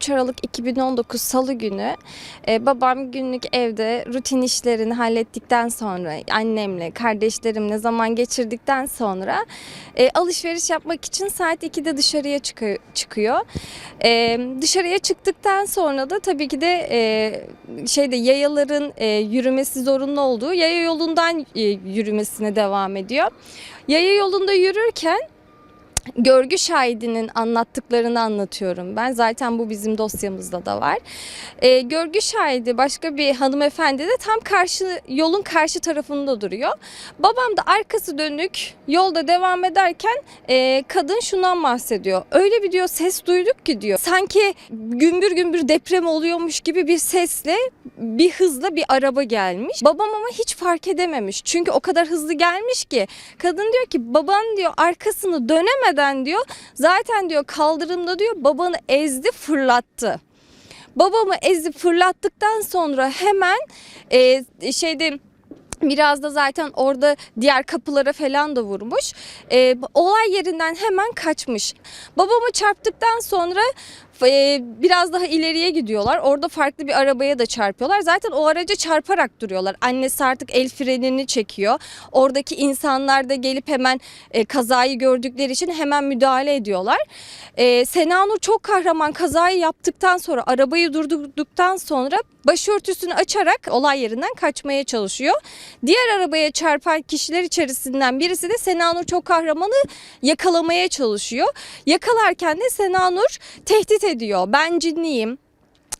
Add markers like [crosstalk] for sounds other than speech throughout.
23 Aralık 2019 Salı günü e, babam günlük evde rutin işlerini hallettikten sonra annemle, kardeşlerimle zaman geçirdikten sonra e, alışveriş yapmak için saat 2'de dışarıya çıkıyor. E, dışarıya çıktıktan sonra da tabii ki de e, şeyde yayaların yürümesi zorunlu olduğu yaya yolundan yürümesine devam ediyor. Yaya yolunda yürürken görgü şahidinin anlattıklarını anlatıyorum ben. Zaten bu bizim dosyamızda da var. Ee, görgü şahidi başka bir hanımefendi de tam karşı yolun karşı tarafında duruyor. Babam da arkası dönük yolda devam ederken e, kadın şundan bahsediyor. Öyle bir diyor ses duyduk ki diyor. Sanki gümbür gümbür deprem oluyormuş gibi bir sesle bir hızla bir araba gelmiş. Babam ama hiç fark edememiş. Çünkü o kadar hızlı gelmiş ki. Kadın diyor ki baban diyor arkasını dönemeden diyor zaten diyor kaldırımda diyor babanı ezdi fırlattı. Babamı ezip fırlattıktan sonra hemen e, şeyde Biraz da zaten orada diğer kapılara falan da vurmuş. E, olay yerinden hemen kaçmış. Babamı çarptıktan sonra e, biraz daha ileriye gidiyorlar. Orada farklı bir arabaya da çarpıyorlar. Zaten o araca çarparak duruyorlar. Annesi artık el frenini çekiyor. Oradaki insanlar da gelip hemen e, kazayı gördükleri için hemen müdahale ediyorlar. E, Sena Nur çok kahraman kazayı yaptıktan sonra arabayı durdurduktan sonra başörtüsünü açarak olay yerinden kaçmaya çalışıyor. Diğer arabaya çarpan kişiler içerisinden birisi de Sena Nur çok kahramanı yakalamaya çalışıyor. Yakalarken de Sena Nur tehdit ediyor. Ben cinliyim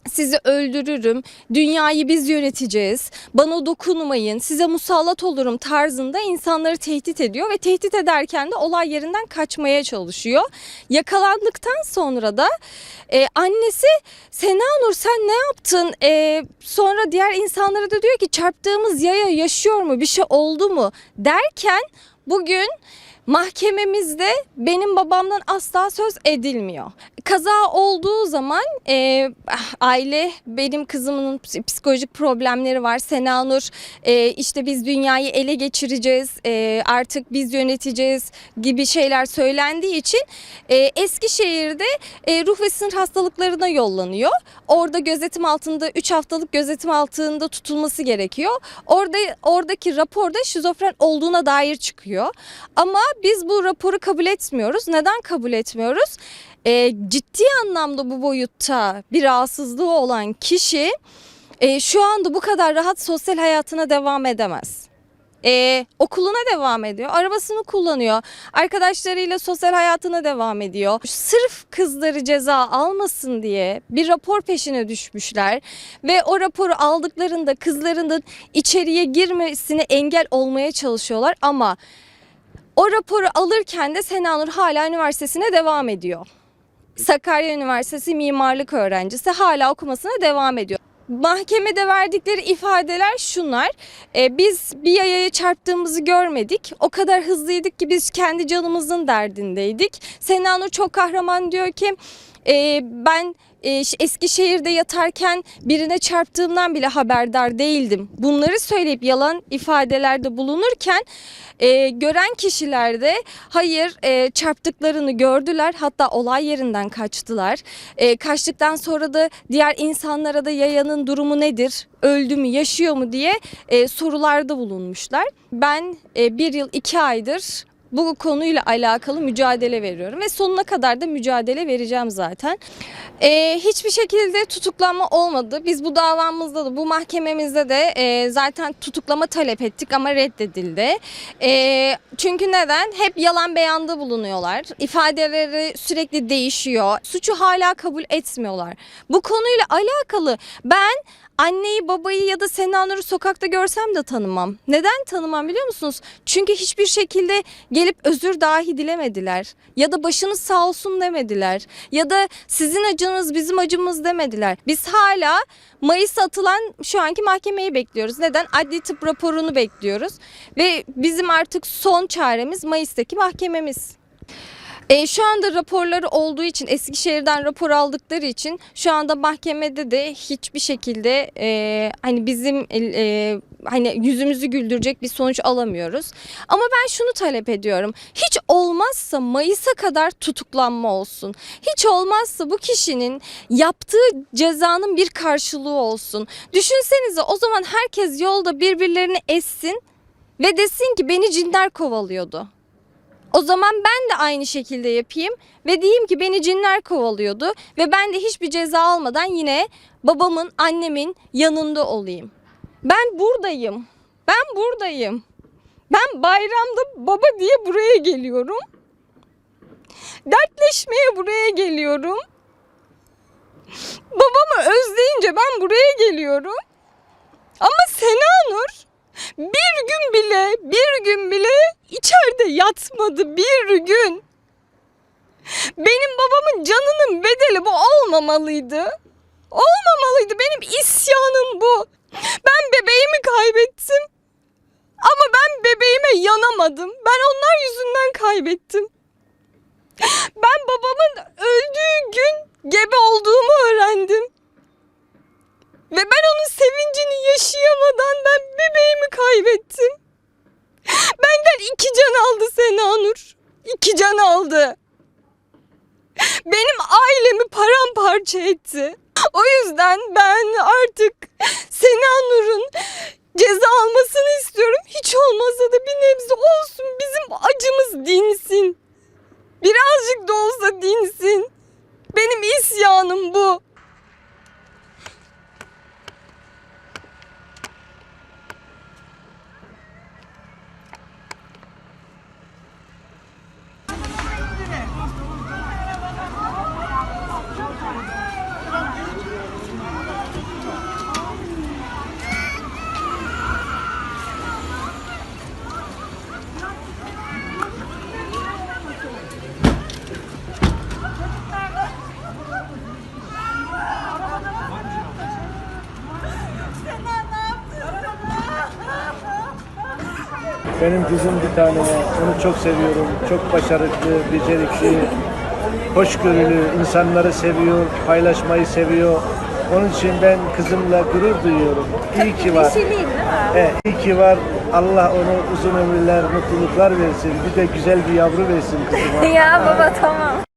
sizi öldürürüm, dünyayı biz yöneteceğiz, bana dokunmayın, size musallat olurum tarzında insanları tehdit ediyor ve tehdit ederken de olay yerinden kaçmaya çalışıyor. Yakalandıktan sonra da e, annesi Sena Nur sen ne yaptın? E, sonra diğer insanlara da diyor ki çarptığımız yaya yaşıyor mu, bir şey oldu mu derken bugün Mahkememizde benim babamdan asla söz edilmiyor. Kaza olduğu zaman e, aile benim kızımın psikolojik problemleri var. Sena Nur e, işte biz dünyayı ele geçireceğiz e, artık biz yöneteceğiz gibi şeyler söylendiği için e, Eskişehir'de e, ruh ve sinir hastalıklarına yollanıyor. Orada gözetim altında 3 haftalık gözetim altında tutulması gerekiyor. Orada oradaki raporda şizofren olduğuna dair çıkıyor. Ama biz bu raporu kabul etmiyoruz. Neden kabul etmiyoruz? E, ciddi anlamda bu boyutta bir rahatsızlığı olan kişi e, şu anda bu kadar rahat sosyal hayatına devam edemez. Ee, okuluna devam ediyor, arabasını kullanıyor, arkadaşlarıyla sosyal hayatına devam ediyor. Sırf kızları ceza almasın diye bir rapor peşine düşmüşler ve o raporu aldıklarında kızlarının içeriye girmesine engel olmaya çalışıyorlar ama o raporu alırken de Senanur hala üniversitesine devam ediyor. Sakarya Üniversitesi mimarlık öğrencisi hala okumasına devam ediyor. Mahkemede verdikleri ifadeler şunlar. E, biz bir yayaya çarptığımızı görmedik. O kadar hızlıydık ki biz kendi canımızın derdindeydik. Senanur çok kahraman diyor ki e, ben e, Eskişehir'de yatarken birine çarptığımdan bile haberdar değildim. Bunları söyleyip yalan ifadelerde bulunurken e, gören kişiler de hayır e, çarptıklarını gördüler. Hatta olay yerinden kaçtılar. E, kaçtıktan sonra da diğer insanlara da yayanın durumu nedir? Öldü mü, yaşıyor mu diye e, sorularda bulunmuşlar. Ben e, bir yıl iki aydır bu konuyla alakalı mücadele veriyorum ve sonuna kadar da mücadele vereceğim zaten. Ee, hiçbir şekilde tutuklanma olmadı. Biz bu davamızda da bu mahkememizde de e, zaten tutuklama talep ettik ama reddedildi. E, çünkü neden? Hep yalan beyanda bulunuyorlar. İfadeleri sürekli değişiyor. Suçu hala kabul etmiyorlar. Bu konuyla alakalı ben anneyi babayı ya da Sena Nur'u sokakta görsem de tanımam. Neden tanımam biliyor musunuz? Çünkü hiçbir şekilde gelip özür dahi dilemediler. Ya da başınız sağ olsun demediler. Ya da sizin acınız bizim acımız demediler. Biz hala Mayıs'a atılan şu anki mahkemeyi bekliyoruz. Neden? Adli tıp raporunu bekliyoruz. Ve bizim artık son çaremiz Mayıs'taki mahkememiz. E, şu anda raporları olduğu için Eskişehir'den rapor aldıkları için şu anda mahkemede de hiçbir şekilde e, hani bizim e, hani yüzümüzü güldürecek bir sonuç alamıyoruz. Ama ben şunu talep ediyorum. Hiç olmazsa Mayıs'a kadar tutuklanma olsun. Hiç olmazsa bu kişinin yaptığı cezanın bir karşılığı olsun. Düşünsenize o zaman herkes yolda birbirlerini essin ve desin ki beni cinler kovalıyordu. O zaman ben de aynı şekilde yapayım ve diyeyim ki beni cinler kovalıyordu ve ben de hiçbir ceza almadan yine babamın, annemin yanında olayım. Ben buradayım. Ben buradayım. Ben bayramda baba diye buraya geliyorum. Dertleşmeye buraya geliyorum. Babamı özleyince ben buraya geliyorum. Ama Sena Nur bir gün bile, bir gün bile içeride yatmadı bir gün. Benim babamın canının bedeli bu olmamalıydı. Olmamalıydı. Benim isyanım bu. Ben bebeğimi kaybettim. Ama ben bebeğime yanamadım. Ben onlar yüzünden kaybettim. Ben babamın öldüğü gün gebe olduğumu öğrendim. Ve ben onun sevincini yaşayamadan ben bebeğimi kaybettim. Benden iki can aldı Sena Nur. İki can aldı. Benim ailemi paramparça etti. O yüzden ben artık Sena Nur'un ceza almasını istiyorum. Hiç olmazsa da bir nebze olsun bizim acımız dinsin. Birazcık da olsa dinsin. Benim isyanım bu. Benim kızım bir tane. Onu çok seviyorum. Çok başarılı, becerikli, hoşgörülü, insanları seviyor, paylaşmayı seviyor. Onun için ben kızımla gurur duyuyorum. İyi ki var. He, iyi ki var. Allah onu uzun ömürler, mutluluklar versin. Bir de güzel bir yavru versin kızıma. [laughs] ya baba tamam.